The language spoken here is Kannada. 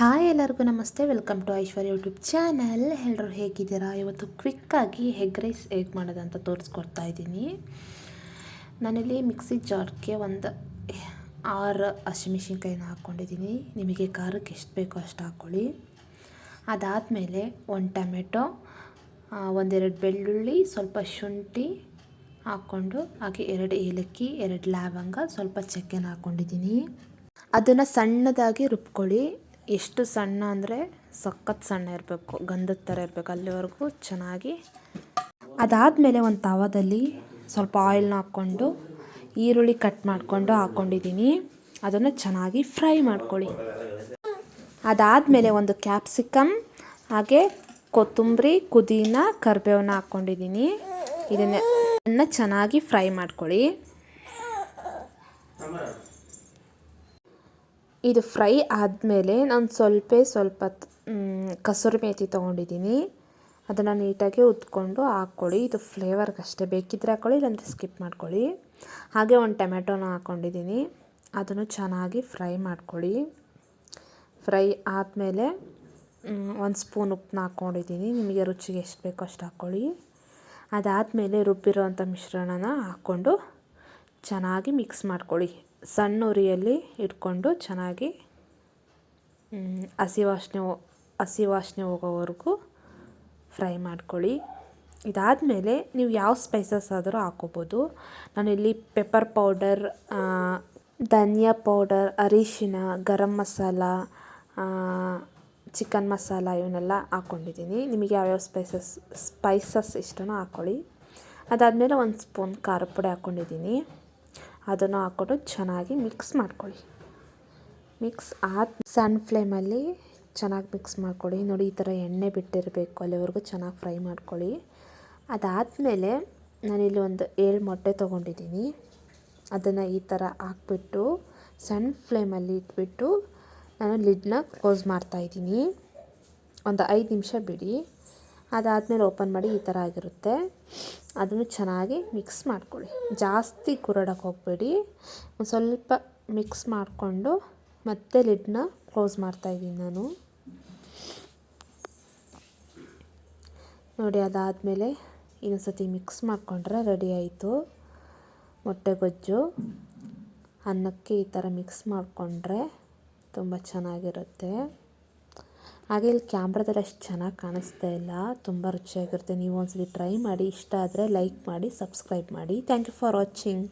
ಹಾಯ್ ಎಲ್ಲರಿಗೂ ನಮಸ್ತೆ, welcome to Aishwarya YouTube channel. ಎಲ್ಲರೂ ಹೇಗಿದ್ದೀರಾ? ಇವತ್ತು ಕ್ವಿಕ್ಕಾಗಿ ಹೆಗ್ ರೈಸ್ ಹೇಗೆ ಮಾಡೋದಂತ ತೋರಿಸ್ಕೊಡ್ತಾ ಇದ್ದೀನಿ. ನಾನಿಲ್ಲಿ ಮಿಕ್ಸಿ ಜಾರ್ಗೆ ಒಂದು ಆರು ಹಸಿಮೆಣ್ಸಿನ್ಕಾಯಿನ ಹಾಕ್ಕೊಂಡಿದ್ದೀನಿ. ನಿಮಗೆ ಖಾರಕ್ಕೆ ಎಷ್ಟು ಬೇಕೋ ಅಷ್ಟು ಹಾಕ್ಕೊಳ್ಳಿ. ಅದಾದಮೇಲೆ ಒಂದು ಟೊಮೆಟೊ ಒಂದೆರಡು ಬೆಳ್ಳುಳ್ಳಿ, ಸ್ವಲ್ಪ ಶುಂಠಿ ಹಾಕ್ಕೊಂಡು, ಹಾಗೆ ಎರಡು ಏಲಕ್ಕಿ, ಎರಡು ಲವಂಗ, ಸ್ವಲ್ಪ ಚಕ್ಕೆನ ಹಾಕ್ಕೊಂಡಿದ್ದೀನಿ. ಅದನ್ನು ಸಣ್ಣದಾಗಿ ರುಬ್ಕೊಳ್ಳಿ. ಎಷ್ಟು ಸಣ್ಣ ಅಂದರೆ ಸಖತ್ ಸಣ್ಣ ಇರಬೇಕು, ಗಂಧದ ಥರ ಇರಬೇಕು. ಅಲ್ಲಿವರೆಗೂ ಚೆನ್ನಾಗಿ ಅದಾದಮೇಲೆ ಒಂದು ತವದಲ್ಲಿ ಸ್ವಲ್ಪ ಆಯಿಲ್ನ ಹಾಕ್ಕೊಂಡು, ಈರುಳ್ಳಿ ಕಟ್ ಮಾಡಿಕೊಂಡು ಹಾಕ್ಕೊಂಡಿದ್ದೀನಿ ಅದನ್ನು ಚೆನ್ನಾಗಿ ಫ್ರೈ ಮಾಡ್ಕೊಳ್ಳಿ. ಅದಾದಮೇಲೆ ಒಂದು ಕ್ಯಾಪ್ಸಿಕಮ್ ಹಾಗೆ ಕೊತ್ತಂಬರಿ ಕುದೀನ ಕರಿಬೇವನ್ನ ಹಾಕ್ಕೊಂಡಿದ್ದೀನಿ ಇದನ್ನು ಚೆನ್ನಾಗಿ ಫ್ರೈ ಮಾಡ್ಕೊಳ್ಳಿ. ಇದು ಫ್ರೈ ಆದಮೇಲೆ ನಾನು ಸ್ವಲ್ಪ ಸ್ವಲ್ಪ ಕಸೂರಿ ಮೇಥಿ ತೊಗೊಂಡಿದ್ದೀನಿ ಅದನ್ನು ನೀಟಾಗಿ ಉತ್ಕೊಂಡು ಹಾಕ್ಕೊಳ್ಳಿ ಇದು ಫ್ಲೇವರ್ಗಷ್ಟೇ ಬೇಕಿದ್ದರೆ ಹಾಕ್ಕೊಳ್ಳಿ ಇಲ್ಲಾಂದರೆ ಸ್ಕಿಪ್ ಮಾಡ್ಕೊಳ್ಳಿ. ಹಾಗೆ ಒಂದು ಟೊಮೆಟೊನ ಹಾಕ್ಕೊಂಡಿದ್ದೀನಿ ಅದನ್ನು ಚೆನ್ನಾಗಿ ಫ್ರೈ ಮಾಡ್ಕೊಳ್ಳಿ. ಫ್ರೈ ಆದಮೇಲೆ ಒಂದು ಸ್ಪೂನ್ ಉಪ್ಪನ್ನ ಹಾಕ್ಕೊಂಡಿದ್ದೀನಿ ನಿಮಗೆ ರುಚಿಗೆ ಎಷ್ಟು ಬೇಕೋ ಅಷ್ಟು ಹಾಕ್ಕೊಳ್ಳಿ ಅದಾದಮೇಲೆ ರುಬ್ಬಿರೋವಂಥ ಮಿಶ್ರಣನ ಹಾಕ್ಕೊಂಡು ಚೆನ್ನಾಗಿ ಮಿಕ್ಸ್ ಮಾಡ್ಕೊಳ್ಳಿ. ಸಣ್ಣ ಉರಿಯಲ್ಲಿ ಇಟ್ಕೊಂಡು ಚೆನ್ನಾಗಿ ಹಸಿ ವಾಸನೆ ಹಸಿ ವಾಸನೆ ಹೋಗೋವರೆಗೂ ಫ್ರೈ ಮಾಡ್ಕೊಳ್ಳಿ. ಇದಾದಮೇಲೆ ನೀವು ಯಾವ ಸ್ಪೈಸಸ್ ಆದರೂ ಹಾಕೋಬೋದು. ನಾನಿಲ್ಲಿ ಪೆಪ್ಪರ್ ಪೌಡರ್ ಧನಿಯಾ ಪೌಡರ್ ಅರಿಶಿನ, ಗರಂ ಮಸಾಲ ಚಿಕನ್ ಮಸಾಲ ಇವನ್ನೆಲ್ಲ ಹಾಕ್ಕೊಂಡಿದ್ದೀನಿ. ನಿಮಗೆ ಯಾವ್ಯಾವ ಸ್ಪೈಸಸ್ ಸ್ಪೈಸಸ್ ಇಷ್ಟನೋ ಹಾಕ್ಕೊಳ್ಳಿ ಅದಾದಮೇಲೆ ಒಂದು ಸ್ಪೂನ್ ಖಾರ ಪುಡಿ ಹಾಕ್ಕೊಂಡಿದ್ದೀನಿ. ಅದನ್ನು ಹಾಕ್ಕೊಂಡು ಚೆನ್ನಾಗಿ ಮಿಕ್ಸ್ ಮಾಡ್ಕೊಳ್ಳಿ. ಮಿಕ್ಸ್ ಆದ ಸಣ್ಣ ಫ್ಲೇಮಲ್ಲಿ ಚೆನ್ನಾಗಿ ಮಿಕ್ಸ್ ಮಾಡ್ಕೊಳ್ಳಿ. ನೋಡಿ, ಈ ಥರ ಎಣ್ಣೆ ಬಿಟ್ಟಿರಬೇಕು. ಅಲ್ಲಿವರೆಗೂ ಚೆನ್ನಾಗಿ ಫ್ರೈ ಮಾಡ್ಕೊಳ್ಳಿ. ಅದಾದಮೇಲೆ ನಾನಿಲ್ಲಿ ಒಂದು ಏಳು ಮೊಟ್ಟೆ ತೊಗೊಂಡಿದ್ದೀನಿ. ಅದನ್ನು ಈ ಥರ ಹಾಕ್ಬಿಟ್ಟು ಸಣ್ಣ ಫ್ಲೇಮಲ್ಲಿ ಇಟ್ಬಿಟ್ಟು ನಾನು ಲಿಡ್ನ ಕ್ಲೋಸ್ ಮಾಡ್ತಾಯಿದ್ದೀನಿ ಒಂದು ಐದು ನಿಮಿಷ ಬಿಡಿ. ಅದಾದಮೇಲೆ ಓಪನ್ ಮಾಡಿ ಈ ಥರ ಆಗಿರುತ್ತೆ. ಅದನ್ನು ಚೆನ್ನಾಗಿ ಮಿಕ್ಸ್ ಮಾಡ್ಕೊಳ್ಳಿ. ಜಾಸ್ತಿ ಕುರಡಕ್ಕೆ ಹೋಗಬೇಡಿ. ಒಂದು ಸ್ವಲ್ಪ ಮಿಕ್ಸ್ ಮಾಡಿಕೊಂಡು ಮತ್ತೆ ಲಿಡ್ನ ಕ್ಲೋಸ್ ಮಾಡ್ತಾಯಿದ್ದೀನಿ ನಾನು. ನೋಡಿ, ಅದಾದಮೇಲೆ ಇನ್ನೊಂದು ಸತಿ ಮಿಕ್ಸ್ ಮಾಡಿಕೊಂಡ್ರೆ ರೆಡಿ ಆಯಿತು. ಮೊಟ್ಟೆ ಗೊಜ್ಜು, ಅನ್ನಕ್ಕೆ ಈ ಥರ ಮಿಕ್ಸ್ ಮಾಡಿಕೊಂಡ್ರೆ ತುಂಬ ಚೆನ್ನಾಗಿರುತ್ತೆ. ಹಾಗೆ ಇಲ್ಲಿ ಕ್ಯಾಮ್ರಾದಲ್ಲಿ ಅಷ್ಟು ಚೆನ್ನಾಗಿ ಕಾಣಿಸ್ತಾ ಇಲ್ಲ. ತುಂಬ ರುಚಿಯಾಗಿರುತ್ತೆ. ನೀವು ಒಂದ್ಸಲಿ ಟ್ರೈ ಮಾಡಿ. ಇಷ್ಟ ಆದರೆ ಲೈಕ್ ಮಾಡಿ, ಸಬ್ಸ್ಕ್ರೈಬ್ ಮಾಡಿ. Thank you for watching.